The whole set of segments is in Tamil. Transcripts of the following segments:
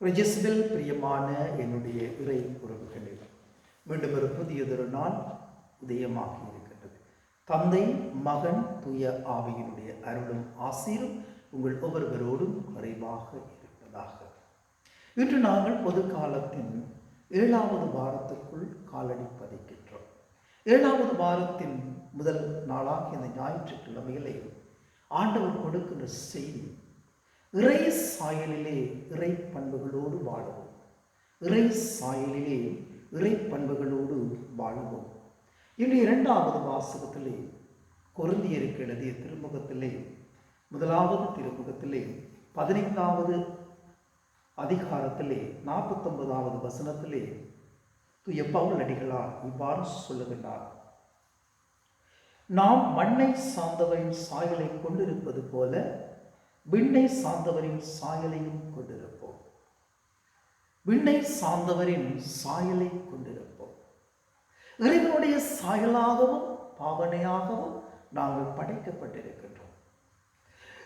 ரெஜிஸ்பில் பிரியமான என்னுடைய இறை உறவுகளில் மீண்டும் ஒரு புதியதொரு நாள் உதயமாகி இருக்கின்றது. தந்தை மகன் தூய ஆவியினுடைய அருளும் ஆசீரும் உங்கள் ஒவ்வொருவரோடும் குறைவாக இருப்பதாக. இன்று நாங்கள் பொது காலத்தின் ஏழாவது வாரத்திற்குள் காலடி பதிக்கின்றோம். ஏழாவது வாரத்தின் முதல் நாளாக இந்த ஞாயிற்றுக்கிழமையிலே ஆண்டவர் கொடுக்கின்ற செய்தி இறை சாயலிலே இறை பண்புகளோடு வாழவும். இறை சாயலிலே இறை பண்புகளோடு வாழவும். இன்று இரண்டாவது வாசகத்திலே கொருந்தியருக்கு எழுதிய திருமுகத்திலே முதலாவது திருமுகத்திலே பதினைந்தாவது அதிகாரத்திலே நாற்பத்தொன்பதாவது வசனத்திலே தூய பவுல் அடிகளார் இவ்வாறு சொல்லுகின்றார். நாம் மண்ணை சார்ந்தவரின் சாயலை கொண்டிருப்பது போல விண்ணை சார்ந்தவரின் சாயலையும் கொண்டிருப்போம். விண்ணை சார்ந்தவரின் சாயலை கொண்டிருப்போம். இறைவனுடைய சாயலாகவும் பாவனையாகவும் நாங்கள் படைக்கப்பட்டிருக்கின்றோம்.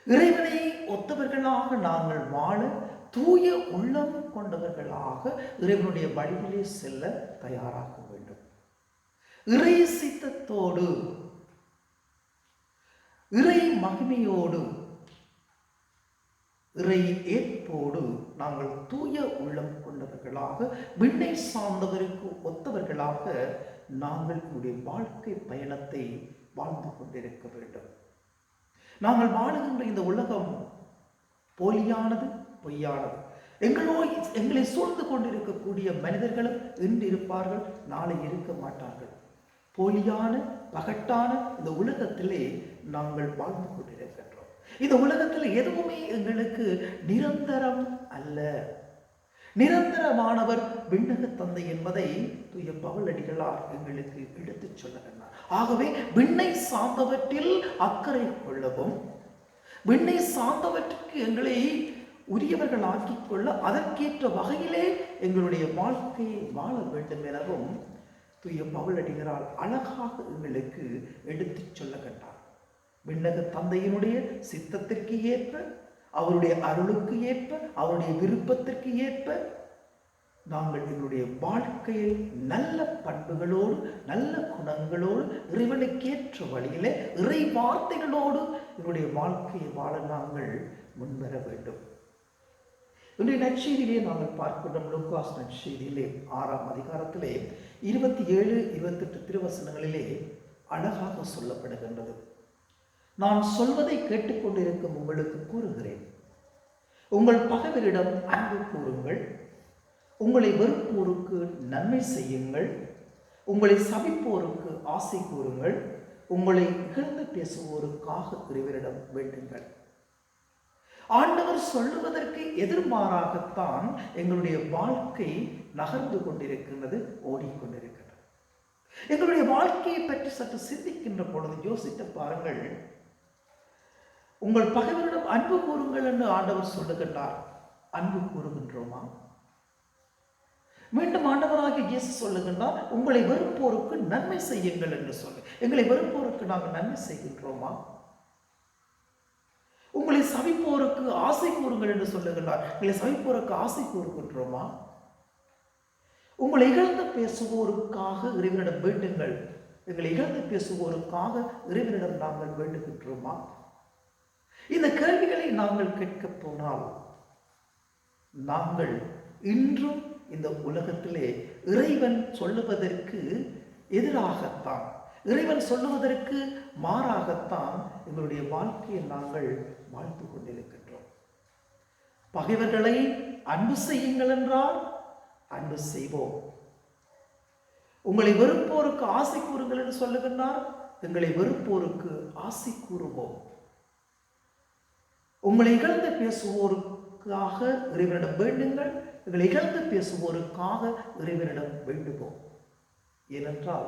இறைவனை ஒத்தவர்களாக நாங்கள் வாழ தூய உள்ளம் கொண்டவர்களாக இறைவனுடைய வழியிலே செல்ல தயாராக வேண்டும். இறை சித்தத்தோடு இறை மகிமையோடு இறை ஏற்போடு நாங்கள் தூய உள்ளம் கொண்டவர்களாக விண்ணை சார்ந்தவருக்கு ஒத்தவர்களாக நாங்கள் நம்முடைய வாழ்க்கை பயணத்தை வாழ்ந்து கொண்டிருக்க வேண்டும். நாங்கள் வாழுகின்ற இந்த உலகம் போலியானது பொய்யானது. எங்களோ எங்களை சூழ்ந்து கொண்டிருக்கக்கூடிய மனிதர்களும் இன்று இருப்பார்கள் நாளை இருக்க மாட்டார்கள். போலியான பகட்டான இந்த உலகத்திலே நாங்கள் வாழ்ந்து கொண்டிருக்கிறோம் இந்த உலகத்தில் எதுவுமே எங்களுக்கு நிரந்தரம் அல்ல. நிரந்தரமானவர் விண்ணக தந்தை என்பதை தூய பவலடிகளார் எங்களுக்கு எடுத்துச் சொல்லுகின்றார் ஆகவே விண்ணை சார்ந்தவற்றில் அக்கறை கொள்ளவும் விண்ணை சார்ந்தவற்றுக்கு எங்களை உரியவர்கள் ஆக்கிக் கொள்ள அதற்கேற்ற வகையிலே எங்களுடைய வாழ்க்கையை வாழ வேண்டும் எனவும் தூய பவுலடிகரால் அழகாக எங்களுக்கு எடுத்துச் சொல்லுகின்றார் விண்ணக தந்தையினுடைய சித்தத்திற்கு ஏற்ப அவருடைய அருளுக்கு ஏற்ப அவருடைய விருப்பத்திற்கு ஏற்ப நாங்கள் எங்களுடைய வாழ்க்கையில் நல்ல பண்புகளோடு நல்ல குணங்களோடு இறைவனுக்கேற்ற வழியிலே இறை வார்த்தைகளோடு எங்களுடைய வாழ்க்கையை வாழ நாங்கள் முன்வர வேண்டும். இன்றைய நற்செய்தியிலே நாங்கள் பார்க்கின்றோம். லூக்காஸ் நற்செய்தியிலே ஆறாம் அதிகாரத்திலே இருபத்தி ஏழு இருபத்தெட்டு திருவசனங்களிலே அழகாக சொல்லப்படுகின்றது. நான் சொல்வதை கேட்டுக்கொண்டிருக்கும் உங்களுக்கு கூறுகிறேன். உங்கள் பகைவரிடம் அன்பு கூறுங்கள். உங்களை வெறுப்போருக்கு நன்மை செய்யுங்கள். உங்களை சபிப்போருக்கு ஆசை கூறுங்கள். உங்களை இகழ்ந்து பேசுவோருக்காக இறைவரிடம் வேண்டுங்கள். ஆண்டவர் சொல்லுவதற்கு எதிர்மாறாகத்தான் எங்களுடைய வாழ்க்கை நகர்ந்து கொண்டிருக்கின்றது ஓடிக்கொண்டிருக்கிறது எங்களுடைய வாழ்க்கையை பற்றி சற்று சிந்திக்கின்ற பொழுது யோசித்து பாருங்கள். உங்கள் பகைவரிடம் அன்பு கூறுங்கள் என்று ஆண்டவர் சொல்லுகின்றார். அன்பு கூறுகின்றோமா? மீண்டும் ஆண்டவராக இயேசு சொல்லுகின்றார் உங்களை வெறுப்போருக்கு நன்மை செய்யுங்கள் என்று சொல்லு. எங்களை வெறுப்போருக்கு நாங்கள் நன்மை செய்கின்றோமா? உங்களை சவிப்போருக்கு ஆசை கூறுங்கள் என்று சொல்லுகின்றார். எங்களை சவிப்போருக்கு ஆசை கூறுகின்றோமா? உங்களை இகழ்ந்து பேசுவோருக்காக இறைவனிடம் வேண்டுங்கள். எங்களை இகழ்ந்து பேசுவோருக்காக இறைவனிடம் நாங்கள் வேண்டுகின்றோமா? இந்த கேள்விகளை நாங்கள் கேட்கப் போனால் நாங்கள் இன்றும் இந்த உலகத்திலே இறைவன் சொல்லுவதற்கு எதிராகத்தான். இறைவன் சொல்லுவதற்கு மாறாகத்தான் எங்களுடைய வாழ்க்கையை நாங்கள் வாழ்த்து கொண்டிருக்கின்றோம். பகைவர்களை அன்பு செய்யுங்கள் என்றால் அன்பு செய்வோம். உங்களை வெறுப்போருக்கு ஆசை கூறுங்கள் என்று சொல்லுகின்றார் எங்களை வெறுப்போருக்கு ஆசை கூறுவோம். உங்களை இகழ்ந்து பேசுவோருக்காக இறைவனிடம் வேண்டுங்கள் எங்களை இகழ்ந்து பேசுவோருக்காக இறைவனிடம் வேண்டுவோம். ஏனென்றால்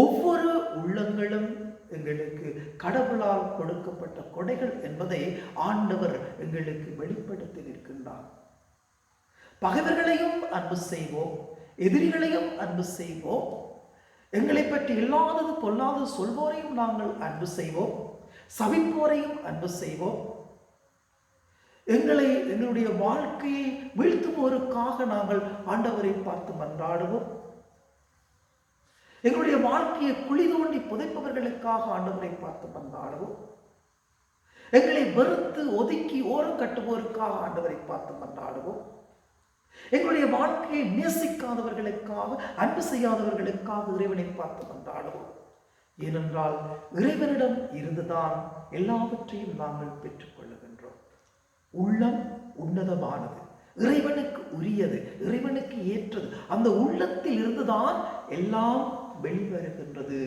ஒவ்வொரு உள்ளங்களும் எங்களுக்கு கடவுளால் கொடுக்கப்பட்ட கொடைகள் என்பதை ஆண்டவர் எங்களுக்கு வெளிப்படுத்தி நிற்கின்றார். பகைவர்களையும் அன்பு செய்வோம் எதிரிகளையும் அன்பு செய்வோம். எங்களை பற்றி இல்லாதது பொல்லாதது சொல்வோரையும் நாங்கள் அன்பு செய்வோம் சவிப்போரையும் அன்பு செய்வோம். எங்களை எங்களுடைய வாழ்க்கையை வீழ்த்துவோருக்காக நாங்கள் ஆண்டவரை பார்த்து மன்றாடுவோம். எங்களுடைய வாழ்க்கையை குழி தோண்டி புதைப்பவர்களுக்காக ஆண்டவரை பார்த்து மன்றாடுவோம். எங்களை வெறுத்து ஒதுக்கி ஓரம் கட்டுவோருக்காக ஆண்டவரை பார்த்து மன்றாடுவோம். எங்களுடைய வாழ்க்கையை நேசிக்காதவர்களுக்காக அன்பு செய்யாதவர்களுக்காக இறைவனை பார்த்து மன்றாடுவோம். ஏனென்றால் இறைவனிடம் இருந்துதான் எல்லாவற்றையும் நாங்கள் பெற்றுக்கொள்ளுகின்றோம் உள்ளம் உன்னதமானது. இறைவனுக்கு உரியது இறைவனுக்கு ஏற்றது. அந்த உள்ளத்தில் இருந்துதான் எல்லாம் வெளிவருகின்றது.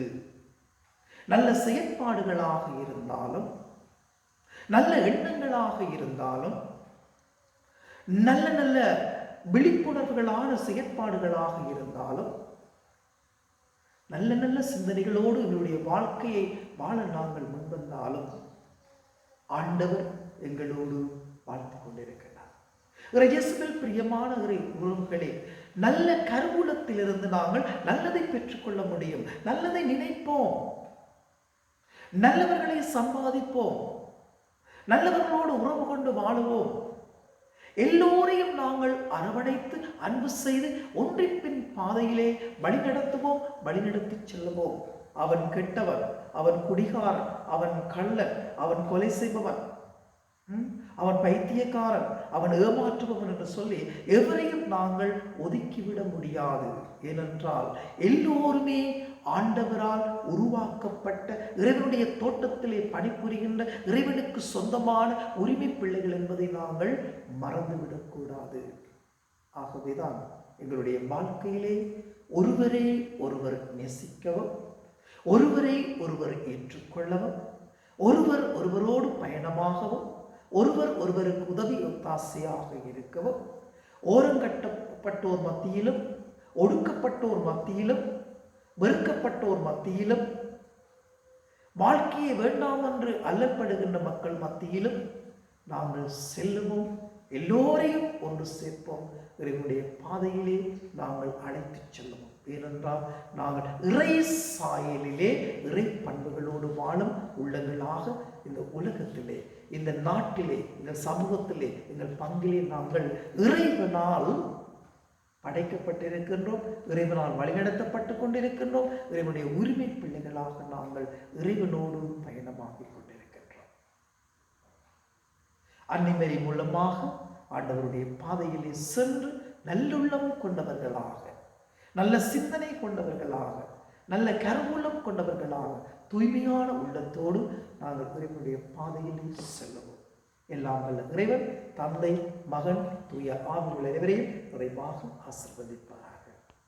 நல்ல செயற்பாடுகளாக இருந்தாலும் நல்ல எண்ணங்களாக இருந்தாலும் நல்ல நல்ல விழிப்புணர்வுகளான செயற்பாடுகளாக இருந்தாலும் நல்ல நல்ல சிந்தனைகளோடு எங்களுடைய வாழ்க்கையை வாழ நாங்கள் முன்வந்தாலும் ஆண்டவர் எங்களோடு வாழ்த்து கொண்டிருக்கிறார் இறையேசுவில் பிரியமான இறை உறவுகளே நல்ல கருவூலத்திலிருந்து நாங்கள் நல்லதை பெற்றுக்கொள்ள முடியும். நல்லதை நினைப்போம். நல்லவர்களை சம்பாதிப்போம். நல்லவர்களோடு உறவு கொண்டு வாழுவோம். எல்லோரையும் நாங்கள் அரவணைத்து அன்பு செய்து ஒன்றிப்பின் பாதையிலே வழிநடத்துவோம் வழிநடத்தி செல்லுவோம் அவன் கெட்டவன் அவன் குடிகாரன் அவன் கள்ளன் அவன் கொலை செய்பவன். ம்? அவன் பைத்தியக்காரன் அவன் ஏமாற்றுபவன் என்று சொல்லி எவரையும் நாங்கள் ஒதுக்கிவிட முடியாது. ஏனென்றால் எல்லோருமே ஆண்டவரால் உருவாக்கப்பட்ட இறைவனுடைய தோட்டத்திலே பணிபுரிகின்ற இறைவனுக்கு சொந்தமான உரிமை பிள்ளைகள் என்பதை நாங்கள் மறந்துவிடக்கூடாது. ஆகவேதான் எங்களுடைய வாழ்க்கையிலே ஒருவரை ஒருவர் நேசிக்கவும் ஒருவரை ஒருவர் ஏற்றுக்கொள்ளவும் ஒருவர் ஒருவரோடு பயணமாகவும் ஒருவர் ஒருவருக்கு உதவி ஒத்தாசையாக இருக்கவும் ஓரங்கட்டப்பட்டோர் மத்தியிலும் ஒடுக்கப்பட்டோர் மத்தியிலும் வெறுக்கப்பட்டோர் மத்தியிலும் வாழ்க்கையை வேண்டாம் என்று அல்லப்படுகின்ற மக்கள் மத்தியிலும் நாங்கள் செல்லுவோம் எல்லோரையும் ஒன்று சேர்ப்போம். இறைவனுடைய பாதையிலே நாங்கள் அழைத்துச் செல்லுவோம். ஏனென்றால் நாங்கள் இறை சாயலிலே இறை பண்புகளோடு வாழும் உள்ளங்களாக இந்த உலகத்திலே இந்த நாட்டிலே இந்த சமூகத்திலே எங்கள் பங்கிலே நாங்கள் இறைவனால் படைக்கப்பட்டிருக்கின்றோம் இறைவனால் வழிநடத்தப்பட்டு கொண்டிருக்கின்றோம் இறைவனுடைய உரிமை பிள்ளைகளாக நாங்கள் இறைவனோடு பயணமாகிக் கொண்டிருக்கின்றோம். அன்னிமரி மூலமாக ஆண்டவருடைய பாதையிலே சென்று நல்லுள்ளம் கொண்டவர்களாக நல்ல சிந்தனை கொண்டவர்களாக நல்ல கருவூலம் கொண்டவர்களாக தூய்மையான உள்ளத்தோடு நாங்கள் இறைவனுடைய பாதையிலே செல்லுவோம். எல்லாம் வல்ல இறைவன் தந்தை மகன் தூய ஆவிகள் இறைவரையும் நிறைவாக ஆசிர்வதிப்பார்.